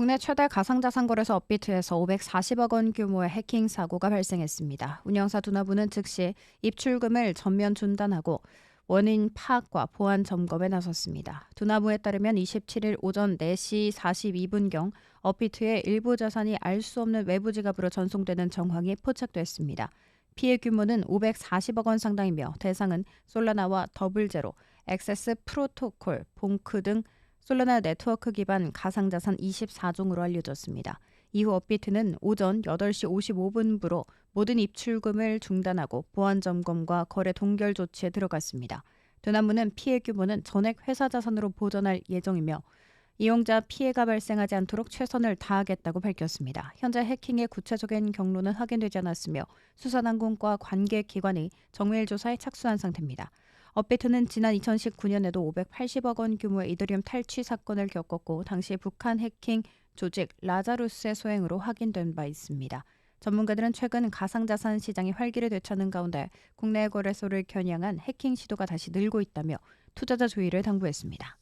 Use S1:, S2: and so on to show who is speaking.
S1: 국내 최대 가상자산 거래소 업비트에서 540억 원 규모의 해킹 사고가 발생했습니다. 운영사 두나부는 즉시 입출금을 전면 중단하고 원인 파악과 보안 점검에 나섰습니다. 두나부에 따르면 27일 오전 4시 42분경 업비트의 일부 자산이 알 수 없는 외부 지갑으로 전송되는 정황이 포착됐습니다. 피해 규모는 540억 원 상당이며 대상은 솔라나와 더블제로, 액세스 프로토콜, 봉크 등 솔라나 네트워크 기반 가상자산 24종으로 알려졌습니다. 이후 업비트는 오전 8시 55분부로 모든 입출금을 중단하고 보안 점검과 거래 동결 조치에 들어갔습니다. 두나무는 피해 규모는 전액 회사 자산으로 보전할 예정이며 이용자 피해가 발생하지 않도록 최선을 다하겠다고 밝혔습니다. 현재 해킹의 구체적인 경로는 확인되지 않았으며 수사당국과 관계 기관이 정밀 조사에 착수한 상태입니다. 업비트는 지난 2019년에도 580억 원 규모의 이더리움 탈취 사건을 겪었고 당시 북한 해킹 조직 라자루스의 소행으로 확인된 바 있습니다. 전문가들은 최근 가상자산 시장이 활기를 되찾는 가운데 국내 거래소를 겨냥한 해킹 시도가 다시 늘고 있다며 투자자 조의를 당부했습니다.